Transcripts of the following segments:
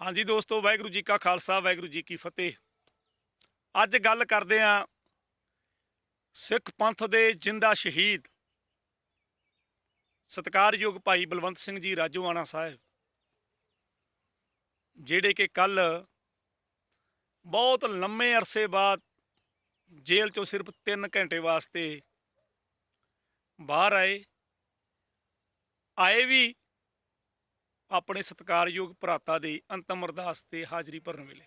ਹਾਂਜੀ ਦੋਸਤੋ, ਵਾਹਿਗੁਰੂ ਜੀ ਕਾ ਖਾਲਸਾ, ਵਾਹਿਗੁਰੂ ਜੀ ਕੀ ਫਤਿਹ। ਅੱਜ ਗੱਲ ਕਰਦੇ ਆਂ ਸਿੱਖ ਪੰਥ ਦੇ ਜਿੰਦਾ ਸ਼ਹੀਦ, ਸਤਿਕਾਰਯੋਗ ਭਾਈ ਬਲਵੰਤ ਸਿੰਘ ਜੀ ਰਾਜੋਆਣਾ ਸਾਹਿਬ, ਜਿਹੜੇ ਕਿ ਕੱਲ ਬਹੁਤ ਲੰਮੇ ਅਰਸੇ ਬਾਅਦ ਜੇਲ੍ਹ ਚੋਂ ਸਿਰਫ 3 ਘੰਟੇ ਵਾਸਤੇ ਬਾਹਰ ਆਏ। ਆਏ ਵੀ ਆਪਣੇ ਸਤਿਕਾਰਯੋਗ ਭਰਾਤਾ ਦੀ ਅੰਤਮ ਅਰਦਾਸ ਤੇ ਹਾਜ਼ਰੀ ਭਰਨ ਵੇਲੇ।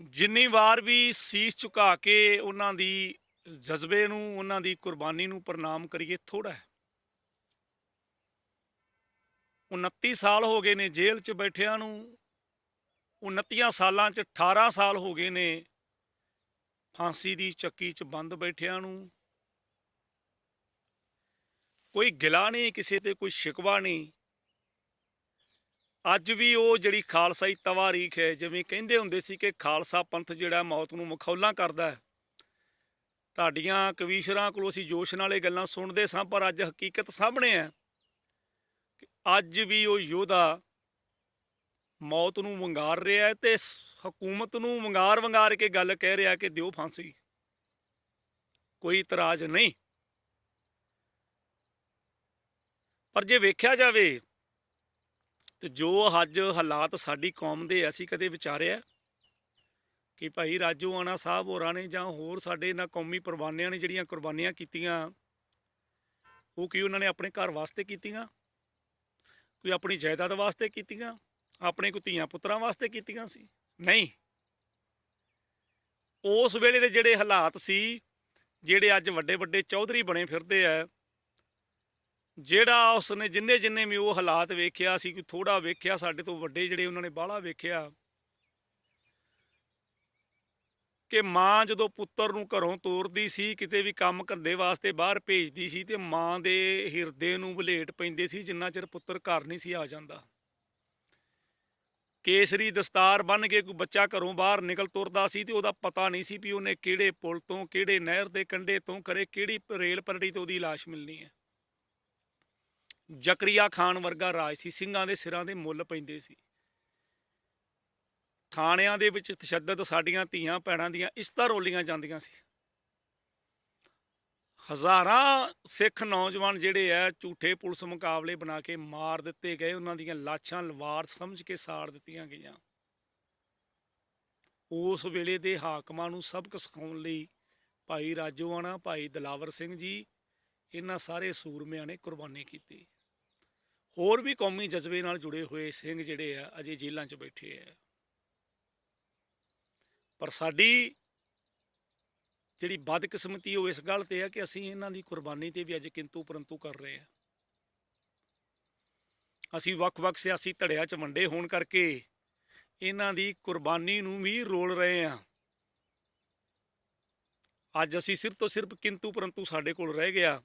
ਜਿੰਨੀ ਵਾਰ ਵੀ ਸੀਸ ਝੁਕਾ ਕੇ ਉਹਨਾਂ ਦੀ ਜਜ਼ਬੇ ਨੂੰ, ਉਹਨਾਂ ਦੀ ਕੁਰਬਾਨੀ ਨੂੰ ਪ੍ਰਣਾਮ ਕਰੀਏ ਥੋੜਾ ਹੈ। 29 ਸਾਲ ਹੋ ਗਏ ਨੇ ਜੇਲ੍ਹ 'ਚ ਬੈਠਿਆਂ ਨੂੰ। 29 ਸਾਲਾਂ 'ਚ 18 ਸਾਲ ਹੋ ਗਏ ਨੇ ਫਾਂਸੀ ਦੀ ਚੱਕੀ 'ਚ ਬੰਦ ਬੈਠਿਆਂ ਨੂੰ। ਕੋਈ ਗਿਲਾ ਨਹੀਂ, ਕਿਸੇ ਤੇ ਕੋਈ ਸ਼ਿਕਵਾ ਨਹੀਂ। ਅੱਜ ਵੀ ਉਹ ਜਿਹੜੀ ਖਾਲਸਾਈ ਤਵਾਰੀਖ ਹੈ, ਜਿਵੇਂ ਕਹਿੰਦੇ ਹੁੰਦੇ ਸੀ ਕਿ ਖਾਲਸਾ ਪੰਥ ਜਿਹੜਾ ਮੌਤ ਨੂੰ ਮਖੌਲਾਂ ਕਰਦਾ ਹੈ। ਤੁਹਾਡੀਆਂ ਕਵੀਸ਼ਰਾਂ ਕੋਲੋਂ ਅਸੀਂ ਜੋਸ਼ ਨਾਲੇ ਗੱਲਾਂ ਸੁਣਦੇ ਸਾਂ, ਪਰ ਅੱਜ ਹਕੀਕਤ ਸਾਹਮਣੇ ਹੈ ਕਿ ਅੱਜ ਵੀ ਉਹ ਯੋਧਾ ਮੌਤ ਨੂੰ ਵੰਗਾਰ ਰਿਹਾ ਹੈ ਤੇ ਹਕੂਮਤ ਨੂੰ ਵੰਗਾਰ ਵੰਗਾਰ ਕੇ ਗੱਲ ਕਹਿ ਰਿਹਾ ਕਿ ਦਿਓ ਫਾਂਸੀ। ਕੋਈ ਇਤਰਾਜ਼ ਨਹੀਂ। ਪਰ ਜੇ ਵੇਖਿਆ ਜਾਵੇ ਤੇ ਜੋ ਅੱਜ ਹਾਲਾਤ ਸਾਡੀ ਕੌਮ ਦੇ ਅਸੀਂ ਕਦੇ ਵਿਚਾਰਿਆ ਕਿ ਭਾਈ ਰਾਜੋਆਣਾ ਸਾਹਿਬ ਹੋਰਾਂ ਨੇ ਜਾਂ ਹੋਰ ਸਾਡੇ ਇਹਨਾਂ ਕੌਮੀ ਕੁਰਬਾਨੀਆਂ ਨੇ ਜਿਹੜੀਆਂ ਕੁਰਬਾਨੀਆਂ ਕੀਤੀਆਂ, ਉਹ ਕੀ ਉਹਨਾਂ ਨੇ ਆਪਣੇ ਘਰ ਵਾਸਤੇ ਕੀਤੀਆਂ? ਕੋਈ ਆਪਣੀ ਜਾਇਦਾਦ ਵਾਸਤੇ ਕੀਤੀਆਂ? ਆਪਣੇ ਕੋਈ ਧੀਆਂ ਪੁੱਤਰਾਂ ਵਾਸਤੇ ਕੀਤੀਆਂ ਸੀ? ਨਹੀਂ। ਉਸ ਵੇਲੇ ਦੇ ਜਿਹੜੇ ਹਾਲਾਤ ਸੀ, ਜਿਹੜੇ ਅੱਜ ਵੱਡੇ ਵੱਡੇ ਚੌਧਰੀ ਬਣੇ ਫਿਰਦੇ ਆ ਜਿਹੜਾ ਉਸਨੇ ਜਿੰਨੇ ਜਿੰਨੇ ਵੀ ਉਹ ਹਾਲਾਤ ਵੇਖਿਆ ਸੀ, ਕੋਈ ਥੋੜਾ ਵੇਖਿਆ ਸਾਡੇ ਤੋਂ ਵੱਡੇ ਜਿਹੜੇ ਉਹਨਾਂ ਨੇ ਬਾਹਲਾ ਵੇਖਿਆ ਕਿ ਮਾਂ ਜਦੋਂ ਪੁੱਤਰ ਨੂੰ ਘਰੋਂ ਤੋਰਦੀ ਸੀ, ਕਿਤੇ ਵੀ ਕੰਮ ਧੰਦੇ ਵਾਸਤੇ ਬਾਹਰ ਭੇਜਦੀ ਸੀ ਤੇ ਮਾਂ ਦੇ ਹਿਰਦੇ ਨੂੰ ਬਲੇਟ ਪੈਂਦੇ ਸੀ, ਜਿੰਨਾ ਚਿਰ ਪੁੱਤਰ ਘਰ ਨਹੀਂ ਸੀ ਆ ਜਾਂਦਾ। ਕੇਸਰੀ ਦਸਤਾਰ ਬੰਨ ਕੇ ਕੋਈ ਬੱਚਾ ਘਰੋਂ ਬਾਹਰ ਨਿਕਲ ਤੁਰਦਾ ਸੀ ਤੇ ਉਹਦਾ ਪਤਾ ਨਹੀਂ ਸੀ ਵੀ ਉਹਨੇ ਕਿਹੜੇ ਪੁਲ ਤੋਂ, ਕਿਹੜੇ ਨਹਿਰ ਦੇ ਕੰਢੇ ਤੋਂ ਕਰੇ ਕਿਹੜੀ ਰੇਲ ਪਰੜੀ ਤੋਂ ਉਹਦੀ ਲਾਸ਼ ਮਿਲਣੀ ਹੈ। ਜ਼ਕਰੀਆ ਖਾਨ ਵਰਗਾ ਰਾਜ ਸੀ, ਸਿੰਘਾਂ ਦੇ ਸਿਰਾਂ ਦੇ ਮੁੱਲ ਪੈਂਦੇ ਸੀ। ਥਾਣਿਆਂ ਦੇ ਵਿੱਚ ਤਸ਼ੱਦਦ ਸਾਡੀਆਂ ਧੀਆਂ ਭੈਣਾਂ ਦੀਆਂ ਇਸਤਾ ਰੋਲੀਆਂ ਜਾਂਦੀਆਂ ਸੀ। ਹਜ਼ਾਰਾਂ ਸਿੱਖ ਨੌਜਵਾਨ ਜਿਹੜੇ ਆ ਝੂਠੇ ਪੁਲਿਸ ਮੁਕਾਬਲੇ ਬਣਾ ਕੇ ਮਾਰ ਦਿੱਤੇ ਗਏ, ਉਹਨਾਂ ਦੀਆਂ ਲਾਸ਼ਾਂ ਲਵਾਰ ਸਮਝ ਕੇ ਸਾੜ ਦਿੱਤੀਆਂ ਗਈਆਂ। ਉਸ ਵੇਲੇ ਦੇ ਹਾਕਮਾਂ ਨੂੰ ਸਬਕ ਸਿਖਾਉਣ ਲਈ ਭਾਈ ਰਾਜੋਆਣਾ ਭਾਈ ਦਲਾਵਰ ਸਿੰਘ ਜੀ, ਇਹਨਾਂ ਸਾਰੇ ਸੂਰਮਿਆਂ ਨੇ ਕੁਰਬਾਨੀ ਕੀਤੀ। ਹੋਰ ਵੀ ਕੌਮੀ ਜਜ਼ਬੇ ਨਾਲ ਜੁੜੇ ਹੋਏ ਸਿੰਘ ਜਿਹੜੇ ਆ, ਅਜੇ ਜੇਲ੍ਹਾਂ 'ਚ ਬੈਠੇ ਆ। ਪਰ ਸਾਡੀ ਜਿਹੜੀ ਬਦਕਿਸਮਤੀ ਉਹ ਇਸ ਗੱਲ ਤੇ ਆ ਕਿ ਅਸੀਂ ਇਹਨਾਂ ਦੀ ਕੁਰਬਾਨੀ ਤੇ ਵੀ ਅੱਜ ਕਿੰਤੂ ਪਰੰਤੂ ਕਰ ਰਹੇ ਆ। ਅਸੀਂ ਵੱਖ-ਵੱਖ ਸਿਆਸੀ ਧੜਿਆਂ 'ਚ ਵੰਡੇ ਹੋਣ ਕਰਕੇ ਇਹਨਾਂ ਦੀ ਕੁਰਬਾਨੀ ਨੂੰ ਵੀ ਰੋਲ ਰਹੇ ਆ। ਅੱਜ ਅਸੀਂ ਸਿਰਫ ਤੋਂ ਸਿਰਫ ਕਿੰਤੂ ਪਰੰਤੂ ਸਾਡੇ ਕੋਲ ਰਹਿ ਗਿਆ।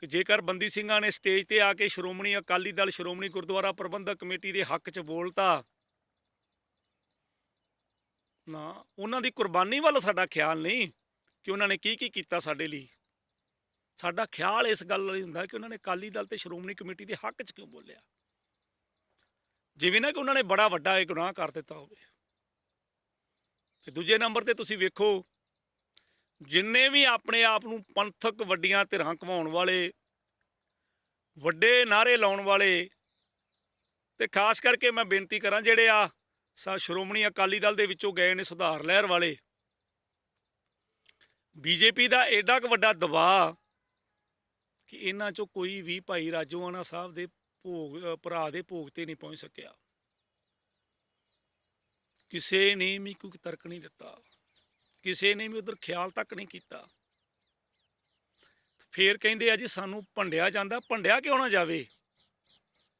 ਕਿ ਜੇਕਰ ਬੰਦੀ ਸਿੰਘਾਂ ਨੇ ਸਟੇਜ ਤੇ ਆ ਕੇ ਸ਼੍ਰੋਮਣੀ ਅਕਾਲੀ ਦਲ, ਸ਼੍ਰੋਮਣੀ ਗੁਰਦੁਆਰਾ ਪ੍ਰਬੰਧਕ ਕਮੇਟੀ ਦੇ ਹੱਕ 'ਚ ਬੋਲਤਾ, ਨਾ, ਉਹਨਾਂ ਦੀ ਕੁਰਬਾਨੀ ਵੱਲ ਸਾਡਾ ਖਿਆਲ ਨਹੀਂ ਕਿ ਉਹਨਾਂ ਨੇ ਕੀ ਕੀ ਕੀਤਾ ਸਾਡੇ ਲਈ। ਸਾਡਾ ਖਿਆਲ ਇਸ ਗੱਲ ਲਈ ਹੁੰਦਾ ਕਿ ਉਹਨਾਂ ਨੇ ਅਕਾਲੀ ਦਲ ਤੇ ਸ਼੍ਰੋਮਣੀ ਕਮੇਟੀ ਦੇ ਹੱਕ 'ਚ ਕਿਉਂ ਬੋਲਿਆ? ਜਿਵੇਂ ਨਾ ਕਿ ਉਹਨਾਂ ਨੇ ਬੜਾ ਵੱਡਾ ਇਹ ਗੁਨਾਹ ਕਰ ਦਿੱਤਾ ਹੋਵੇ। ਤੇ ਦੂਜੇ ਨੰਬਰ ਤੇ ਤੁਸੀਂ ਵੇਖੋ ਜਿੰਨੇ ਵੀ ਆਪਣੇ ਆਪ ਨੂੰ ਪੰਥਕ ਵੱਡੀਆਂ ਧਿਰਾਂ ਘਵਾਉਣ ਵਾਲੇ, ਵੱਡੇ ਨਾਰੇ ਲਾਉਣ ਵਾਲੇ ਤੇ ਖਾਸ ਕਰਕੇ ਮੈਂ ਬੇਨਤੀ ਕਰਾਂ ਜਿਹੜੇ ਆ ਸਾ ਸ਼੍ਰੋਮਣੀ ਅਕਾਲੀ ਦਲ ਦੇ ਵਿੱਚੋਂ ਗਏ ਨੇ ਸੁਧਾਰ ਲਹਿਰ ਵਾਲੇ, ਬੀਜੇਪੀ ਦਾ ਐਡਾ ਕੁ ਵੱਡਾ ਦਬਾਅ ਕਿ ਇਹਨਾਂ ਚੋਂ ਕੋਈ ਵੀ ਭਾਈ ਰਾਜੋਆਣਾ ਸਾਹਿਬ ਦੇ ਭੋਗ ਭਰਾ ਦੇ ਭੋਗ ਤੇ ਨਹੀਂ ਪਹੁੰਚ ਸਕਿਆ। ਕਿਸੇ ਨੇ ਵੀ ਕੋਈ ਤਰਕ ਨਹੀਂ ਦਿੱਤਾ। ਕਿਸੇ ਨੇ ਵੀ ਉਧਰ ਖਿਆਲ ਤੱਕ ਨਹੀਂ ਕੀਤਾ। ਫੇਰ ਕਹਿੰਦੇ ਆ ਜੀ, ਸਾਨੂੰ ਭੰਡਿਆ ਜਾਂਦਾ, ਭੰਡਿਆ ਕਿਉਂ ਨਾ ਜਾਵੇ?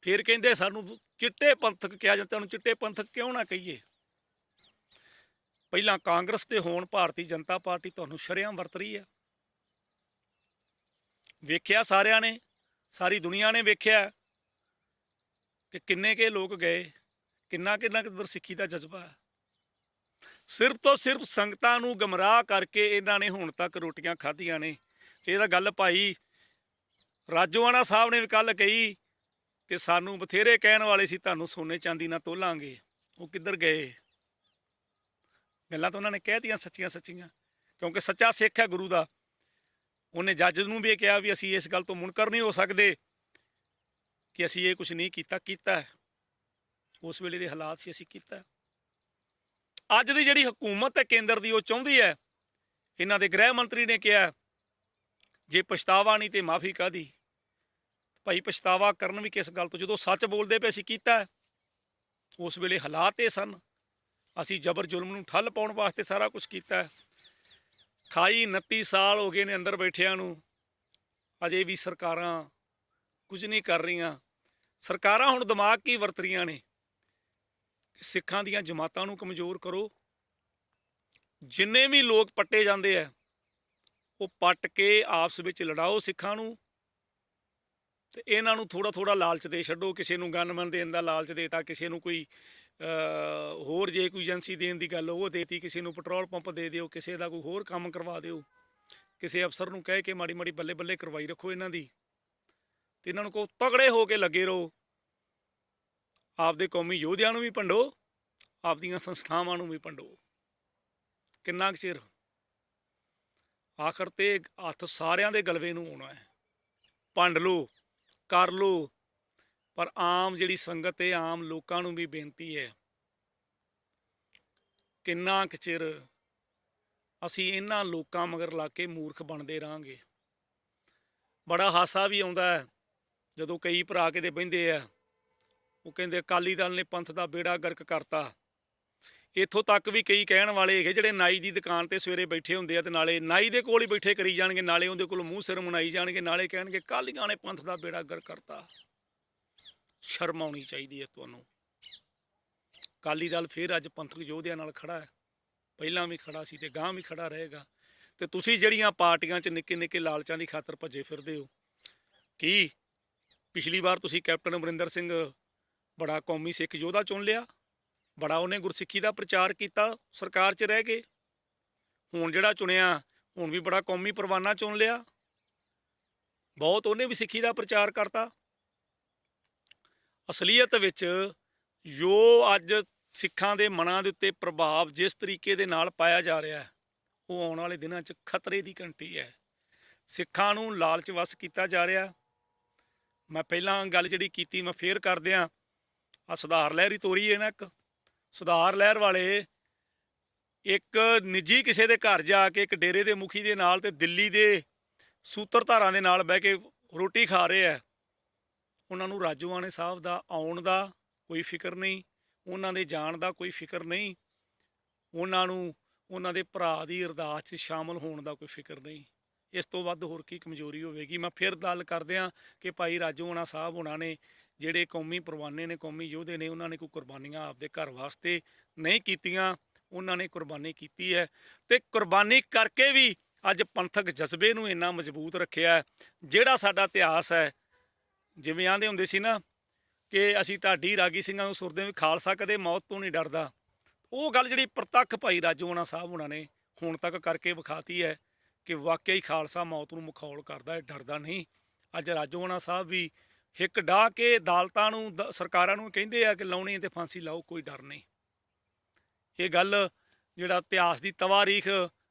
ਫੇਰ ਕਹਿੰਦੇ ਸਾਨੂੰ ਚਿੱਟੇ ਪੰਥਕ ਕਿਹਾ ਜਾਂਦਾ, ਉਹਨੂੰ ਚਿੱਟੇ ਪੰਥਕ ਕਿਉਂ ਨਾ ਕਹੀਏ? ਪਹਿਲਾਂ ਕਾਂਗਰਸ ਤੇ ਹੋਣ ਭਾਰਤੀ ਜਨਤਾ ਪਾਰਟੀ ਤੁਹਾਨੂੰ ਸ਼ਰੇਆਮ ਵਰਤ ਰਹੀ ਆ। ਵੇਖਿਆ ਸਾਰਿਆਂ ਨੇ, ਸਾਰੀ ਦੁਨੀਆ ਨੇ ਵੇਖਿਆ ਕਿ ਕਿੰਨੇ ਕੇ ਲੋਕ ਗਏ, ਕਿੰਨਾ ਕਿੰਨਾ ਕਿਦਰ ਸਿੱਖੀ ਦਾ ਜਜ਼ਬਾ ਹੈ। ਸਿਰਫ ਤੋਂ ਸਿਰਫ ਸੰਗਤਾਂ ਨੂੰ ਗਮਰਾਹ ਕਰਕੇ ਇਹਨਾਂ ਨੇ ਹੁਣ ਤੱਕ ਰੋਟੀਆਂ ਖਾਧੀਆਂ ਨੇ। ਇਹ ਤਾਂ ਗੱਲ ਭਾਈ ਰਾਜੋਆਣਾ ਸਾਹਿਬ ਨੇ ਵੀ ਕੱਲ ਕਹੀ ਕਿ ਸਾਨੂੰ ਬਥੇਰੇ ਕਹਿਣ ਵਾਲੇ ਸੀ, ਤੁਹਾਨੂੰ ਸੋਨੇ ਚਾਂਦੀ ਨਾਲ ਤੋਲਾਂਗੇ। ਉਹ ਕਿੱਧਰ ਗਏ? ਗੱਲਾਂ ਤਾਂ ਉਹਨਾਂ ਨੇ ਕਹਿਤੀਆਂ ਸੱਚੀਆਂ ਸੱਚੀਆਂ, ਕਿਉਂਕਿ ਸੱਚਾ ਸਿੱਖ ਹੈ ਗੁਰੂ ਦਾ। ਉਹਨੇ ਜੱਜ ਨੂੰ ਵੀ ਇਹ ਕਿਹਾ ਵੀ ਅਸੀਂ ਇਸ ਗੱਲ ਤੋਂ ਮੁਨਕਰ ਨਹੀਂ ਹੋ ਸਕਦੇ ਕਿ ਅਸੀਂ ਇਹ ਕੁਝ ਨਹੀਂ ਕੀਤਾ ਕੀਤਾ ਉਸ ਵੇਲੇ ਦੇ ਹਾਲਾਤ ਸੀ, ਅਸੀਂ ਕੀਤਾ ਅੱਜ ਦੀ ਜਿਹੜੀ ਹਕੂਮਤ ਹੈ ਕੇਂਦਰ ਦੀ ਉਹ ਚਾਹੁੰਦੀ ਹੈ, ਇਹਨਾਂ ਦੇ ਗ੍ਰਹਿ ਮੰਤਰੀ ਨੇ ਕਿਹਾ, ਜੇ ਪਛਤਾਵਾ ਨਹੀਂ ਤੇ ਮਾਫੀ ਕਾਦੀ ਭਾਈ ਪਛਤਾਵਾ ਕਰਨ ਵੀ ਕਿਸ ਗੱਲ ਤੋਂ? ਜਦੋਂ ਸੱਚ ਬੋਲਦੇ ਪਏ ਅਸੀਂ ਕੀਤਾ, ਉਸ ਵੇਲੇ ਹਾਲਾਤ ਇਹ ਸਨ। ਅਸੀਂ ਜ਼ਬਰ ਜ਼ੁਲਮ ਨੂੰ ਠੱਲ ਪਾਉਣ ਵਾਸਤੇ ਸਾਰਾ ਕੁਝ ਕੀਤਾ। ਹੈ। 28 29 ਸਾਲ ਹੋ ਗਏ ਨੇ ਅੰਦਰ ਬੈਠਿਆਂ ਨੂੰ। ਅਜੇ ਵੀ ਸਰਕਾਰਾਂ ਕੁਝ ਨਹੀਂ ਕਰ ਰਹੀਆਂ। ਸਰਕਾਰਾਂ ਹੁਣ ਦਿਮਾਗ ਕੀ ਵਰਤ ਰਹੀਆਂ ਨੇ? ਸਿੱਖਾਂ ਦੀਆਂ ਜਮਾਤਾਂ ਨੂੰ ਕਮਜ਼ੋਰ ਕਰੋ। ਜਿੰਨੇ ਵੀ ਲੋਕ ਪੱਟੇ ਜਾਂਦੇ ਆ, ਉਹ ਪੱਟ ਕੇ ਆਪਸ ਵਿੱਚ ਲੜਾਓ ਸਿੱਖਾਂ ਨੂੰ ਤੇ ਇਹਨਾਂ ਨੂੰ ਥੋੜਾ ਥੋੜਾ ਲਾਲਚ ਦੇ ਛੱਡੋ, ਕਿਸੇ ਨੂੰ ਗਨਮੈਨ ਦੇਣ ਦਾ ਲਾਲਚ ਦੇਤਾ, ਕਿਸੇ ਨੂੰ ਕੋਈ ਹੋਰ ਜੇ ਕੋਈ ਏਜੰਸੀ ਦੇਣ ਦੀ ਗੱਲ, ਉਹ ਦੇਤੀ, ਕਿਸੇ ਨੂੰ ਪੈਟਰੋਲ ਪੰਪ ਦੇ ਦਿਓ, ਕਿਸੇ ਦਾ ਕੋਈ ਹੋਰ ਕੰਮ ਕਰਵਾ ਦਿਓ, ਕਿਸੇ ਅਫਸਰ ਨੂੰ ਕਹਿ ਕੇ ਮਾੜੀ ਮਾੜੀ ਬੱਲੇ ਬੱਲੇ ਕਰਵਾਈ ਰੱਖੋ ਇਹਨਾਂ ਦੀ। ਤੇ ਇਹਨਾਂ ਨੂੰ ਕੋ ਤਗੜੇ ਹੋ ਕੇ ਲੱਗੇ ਰਹੋ। ਆਪਦੇ ਕੌਮੀ ਯੋਧਿਆਂ ਨੂੰ ਵੀ ਭੰਡੋ ਆਪਦੀਆਂ ਸੰਸਥਾਵਾਂ ਨੂੰ ਵੀ ਭੰਡੋ ਕਿੰਨਾ ਕੁ ਚਿਰ? ਆਖਰ ਤੇ ਹੱਥ ਸਾਰਿਆਂ ਦੇ ਗਲਵੇ ਨੂੰ ਆਉਣਾ ਹੈ। ਭੰਡ ਲਓ, ਕਰ ਲਓ, ਪਰ ਆਮ ਜਿਹੜੀ ਸੰਗਤ ਹੈ, ਆਮ ਲੋਕਾਂ ਨੂੰ ਵੀ ਬੇਨਤੀ ਹੈ, ਕਿੰਨਾ ਕੁ ਚਿਰ ਅਸੀਂ ਇਹਨਾਂ ਲੋਕਾਂ ਮਗਰ ਲਾ ਕੇ ਮੂਰਖ ਬਣਦੇ ਰਹਾਂਗੇ। ਬੜਾ ਹਾਸਾ ਵੀ ਆਉਂਦਾ ਹੈ, ਜਦੋਂ ਕਈ ਭਰਾ ਕਿਤੇ ਬਹਿੰਦੇ ਆ ਉਹ ਕਹਿੰਦੇ ਅਕਾਲੀ ਦਲ ਨੇ ਪੰਥ ਦਾ ਬੇੜਾ ਗਰਕ ਕਰਤਾ। ਇੱਥੋਂ ਤੱਕ ਵੀ ਕਈ ਕਹਿਣ ਵਾਲੇ ਹੈਗੇ ਜਿਹੜੇ ਨਾਈ ਦੀ ਦੁਕਾਨ ਤੇ ਸਵੇਰੇ ਬੈਠੇ ਹੁੰਦੇ ਆ ਤੇ ਨਾਲੇ ਨਾਈ ਦੇ ਕੋਲ ਹੀ ਬੈਠੇ ਕਰੀ ਜਾਣਗੇ, ਨਾਲੇ ਉਹਦੇ ਕੋਲ ਮੂੰਹ ਸਿਰ ਮਨਾਈ ਜਾਣਗੇ, ਨਾਲੇ ਕਹਿਣਗੇ ਕਾਲੀਆਂ ਨੇ ਪੰਥ ਦਾ ਬੇੜਾ ਗਰਕ ਕਰਤਾ। ਸ਼ਰਮ ਆਉਣੀ ਚਾਹੀਦੀ ਹੈ ਤੁਹਾਨੂੰ। ਅਕਾਲੀ ਦਲ ਫੇਰ ਅੱਜ ਪੰਥਕ ਯੋਧਿਆਂ ਨਾਲ ਖੜਾ ਹੈ। ਪਹਿਲਾਂ ਵੀ ਖੜਾ ਸੀ ਤੇ ਗਾਂ ਵੀ ਖੜਾ ਰਹੇਗਾ। ਤੇ ਤੁਸੀਂ ਜਿਹੜੀਆਂ ਪਾਰਟੀਆਂ 'ਚ ਨਿੱਕੇ ਨਿੱਕੇ ਲਾਲਚਾਂ ਦੀ ਖਾਤਰ ਭੱਜੇ ਫਿਰਦੇ ਹੋ, ਕੀ ਪਿਛਲੀ ਵਾਰ ਤੁਸੀਂ ਕੈਪਟਨ ਅਮਰਿੰਦਰ ਸਿੰਘ ਬੜਾ ਕੌਮੀ ਸਿੱਖ ਯੋਧਾ ਚੁਣ ਲਿਆ, ਬੜਾ ਉਹਨੇ ਗੁਰਸਿੱਖੀ ਦਾ ਪ੍ਰਚਾਰ ਕੀਤਾ ਸਰਕਾਰ 'ਚ ਰਹਿ ਕੇ। ਹੁਣ ਜਿਹੜਾ ਚੁਣਿਆ, ਹੁਣ ਵੀ ਬੜਾ ਕੌਮੀ ਪਰਵਾਨਾ ਚੁਣ ਲਿਆ। ਬਹੁਤ ਉਹਨੇ ਵੀ ਸਿੱਖੀ ਦਾ ਪ੍ਰਚਾਰ ਕਰਤਾ। ਅਸਲੀਅਤ ਵਿੱਚ ਜੋ ਅੱਜ ਸਿੱਖਾਂ ਦੇ ਮਨਾਂ ਦੇ ਉੱਤੇ ਪ੍ਰਭਾਵ ਜਿਸ ਤਰੀਕੇ ਦੇ ਨਾਲ ਪਾਇਆ ਜਾ ਰਿਹਾ ਹੈ, ਉਹ ਆਉਣ ਵਾਲੇ ਦਿਨਾਂ 'ਚ ਖਤਰੇ ਦੀ ਘੰਟੀ ਹੈ। ਸਿੱਖਾਂ ਨੂੰ ਲਾਲਚ ਵਸ ਕੀਤਾ ਜਾ ਰਿਹਾ। ਮੈਂ ਪਹਿਲਾਂ ਗੱਲ ਜਿਹੜੀ ਕੀਤੀ, ਮੈਂ ਫੇਰ ਕਰਦਿਆਂ ਆ ਸੁਧਾਰ ਲਹਿਰ ਹੀ ਤੋਰੀ ਹੈ ਨਾ ਇੱਕ। ਸੁਧਾਰ ਲਹਿਰ ਵਾਲੇ ਇੱਕ ਨਿੱਜੀ ਕਿਸੇ ਦੇ ਘਰ ਜਾ ਕੇ ਇੱਕ ਡੇਰੇ ਦੇ ਮੁਖੀ ਦੇ ਨਾਲ ਤੇ ਦਿੱਲੀ ਦੇ ਸੂਤਰਧਾਰਾਂ ਦੇ ਨਾਲ ਬਹਿ ਕੇ ਰੋਟੀ ਖਾ ਰਹੇ ਆ। ਉਹਨਾਂ ਨੂੰ ਰਾਜੂਆਣੇ ਸਾਹਿਬ ਦਾ ਆਉਣ ਦਾ ਕੋਈ ਫਿਕਰ ਨਹੀਂ, ਉਹਨਾਂ ਦੇ ਜਾਣ ਦਾ ਕੋਈ ਫਿਕਰ ਨਹੀਂ, ਉਹਨਾਂ ਨੂੰ ਉਹਨਾਂ ਦੇ ਭਰਾ ਦੀ ਅਰਦਾਸ 'ਚ ਸ਼ਾਮਲ ਹੋਣ ਦਾ ਕੋਈ ਫਿਕਰ ਨਹੀਂ। ਇਸ ਤੋਂ ਵੱਧ ਹੋਰ ਕੀ ਕਮਜ਼ੋਰੀ ਹੋਵੇਗੀ? ਮੈਂ ਫਿਰ ਗੱਲ ਕਰਦਿਆਂ ਕਿ ਭਾਈ ਰਾਜੋਆਣਾ ਸਾਹਿਬ ਉਹਨਾਂ ਨੇ ਜਿਹੜੇ ਕੌਮੀ ਪਰਵਾਨੇ ਨੇ, ਕੌਮੀ ਯੋਧੇ ਨੇ, ਉਹਨਾਂ ਨੇ ਕੋਈ ਕੁਰਬਾਨੀਆਂ ਆਪਦੇ ਘਰ ਵਾਸਤੇ ਨਹੀਂ ਕੀਤੀਆਂ, ਉਹਨਾਂ ਨੇ ਕੁਰਬਾਨੀ ਕੀਤੀ ਹੈ ਤੇ ਕੁਰਬਾਨੀ ਕਰਕੇ ਵੀ ਅੱਜ ਪੰਥਕ ਜਜ਼ਬੇ ਨੂੰ ਇੰਨਾ ਮਜ਼ਬੂਤ ਰੱਖਿਆ ਜਿਹੜਾ ਸਾਡਾ ਇਤਿਹਾਸ ਹੈ। ਜਿਵੇਂ ਆਂਦੇ ਹੁੰਦੇ ਸੀ ਨਾ ਕਿ ਅਸੀਂ ਢਾਡੀ ਰਾਗੀ ਸਿੰਘਾਂ ਨੂੰ ਸੁਰਦੇ ਵੀ ਖਾਲਸਾ ਕਦੇ ਮੌਤ ਤੋਂ ਨਹੀਂ ਡਰਦਾ। ਉਹ ਗੱਲ ਜਿਹੜੀ ਪ੍ਰਤੱਖ ਭਾਈ ਰਾਜੋਆਣਾ ਸਾਹਿਬ ਉਹਨਾਂ ਨੇ ਹੁਣ ਤੱਕ ਕਰਕੇ ਵਿਖਾਤੀ ਹੈ ਕਿ ਵਾਕਿਆ ਹੀ ਖਾਲਸਾ ਮੌਤ ਨੂੰ ਮਖੌਲ ਕਰਦਾ ਹੈ, ਡਰਦਾ ਨਹੀਂ। ਅੱਜ ਰਾਜੋਆਣਾ ਸਾਹਿਬ ਵੀ ਹਿੱਕ ਡਾਹ ਕੇ ਅਦਾਲਤਾਂ ਨੂੰ, ਦ- ਸਰਕਾਰਾਂ ਨੂੰ ਕਹਿੰਦੇ ਆ ਕਿ ਲਾਉਣੀ ਹੈ ਤੇ ਫਾਂਸੀ ਲਾਓ, ਕੋਈ ਡਰ ਨਹੀਂ। ਇਹ ਗੱਲ ਜਿਹੜਾ ਇਤਿਹਾਸ ਦੀ ਤਵਾਰੀਖ,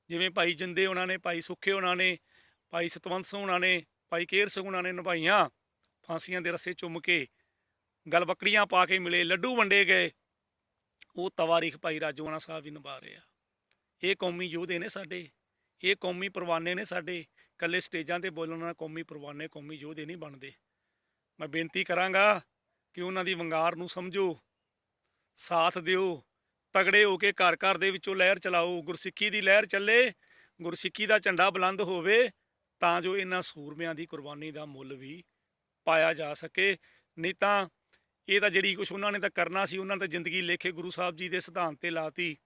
ਜਿਵੇਂ ਭਾਈ ਜਿੰਦੇ ਉਹਨਾਂ ਨੇ, ਭਾਈ ਸੁੱਖੇ ਉਹਨਾਂ ਨੇ, ਭਾਈ ਸਤਵੰਤ ਸਿੰਘ ਉਹਨਾਂ ਨੇ, ਭਾਈ ਕੇਰ ਸਿੰਘ ਉਹਨਾਂ ਨੇ ਨਿਭਾਈਆਂ, ਫਾਂਸੀਆਂ ਦੇ ਰਸੇ ਚੁੰਮ ਕੇ ਗਲਬਕੜੀਆਂ ਪਾ ਕੇ ਮਿਲੇ, ਲੱਡੂ ਵੰਡੇ ਗਏ, ਉਹ ਤਵਾਰੀਖ ਭਾਈ ਰਾਜੋਆਣਾ ਸਾਹਿਬ ਵੀ ਨਿਭਾ ਰਹੇ ਆ। ਇਹ ਕੌਮੀ ਯੋਧੇ ਨੇ ਸਾਡੇ, ਇਹ ਕੌਮੀ ਪਰਵਾਨੇ ਨੇ ਸਾਡੇ ਕੱਲੇ ਸਟੇਜਾਂ ਤੇ ਬੋਲਣ ਨਾਲ ਕੌਮੀ ਪਰਵਾਨੇ, ਕੌਮੀ ਯੋਧੇ ਨਹੀਂ ਬਣਦੇ। ਮੈਂ ਬੇਨਤੀ ਕਰਾਂਗਾ ਕਿ ਉਹਨਾਂ ਦੀ ਵੰਗਾਰ ਨੂੰ ਸਮਝੋ। ਸਾਥ ਦਿਓ। ਤਗੜੇ ਹੋ ਕੇ ਘਰ ਘਰ ਦੇ ਵਿੱਚੋਂ ਲਹਿਰ ਚਲਾਓ। ਗੁਰਸਿੱਖੀ ਦੀ ਲਹਿਰ ਚੱਲੇ। ਗੁਰਸਿੱਖੀ ਦਾ ਝੰਡਾ ਬੁਲੰਦ ਹੋਵੇ ਤਾਂ ਜੋ ਇਹਨਾਂ ਸੂਰਮਿਆਂ ਦੀ ਕੁਰਬਾਨੀ ਦਾ ਮੁੱਲ ਵੀ ਪਾਇਆ ਜਾ ਸਕੇ। ਨਹੀਂ ਤਾਂ ਇਹ ਤਾਂ ਜਿਹੜੀ ਕੁਝ ਉਹਨਾਂ ਨੇ ਤਾਂ ਕਰਨਾ ਸੀ, ਉਹਨਾਂ ਨੇ ਤਾਂ ਜ਼ਿੰਦਗੀ ਲੇਖੇ ਗੁਰੂ ਸਾਹਿਬ ਜੀ ਦੇ ਸਿਧਾਂਤ ਤੇ ਲਾਤੀ।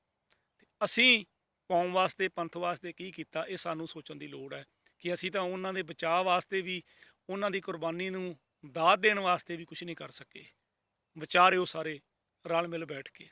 ਤੇ ਅਸੀਂ ਕੌਮ ਵਾਸਤੇ, ਪੰਥ ਵਾਸਤੇ ਕੀ ਕੀਤਾ, ਇਹ ਸਾਨੂੰ ਸੋਚਣ ਦੀ ਲੋੜ ਹੈ ਕਿ ਅਸੀਂ ਤਾਂ ਉਹਨਾਂ ਦੇ ਬਚਾਅ ਵਾਸਤੇ ਵੀ ਉਹਨਾਂ ਦੀ ਕੁਰਬਾਨੀ ਨੂੰ ਦਾਤ ਦੇਣ ਵਾਸਤੇ ਵੀ ਕੁਝ ਨਹੀਂ ਕਰ ਸਕੇ। ਵਿਚਾਰਿਓ ਸਾਰੇ ਰਲ ਮਿਲ ਬੈਠ ਕੇ।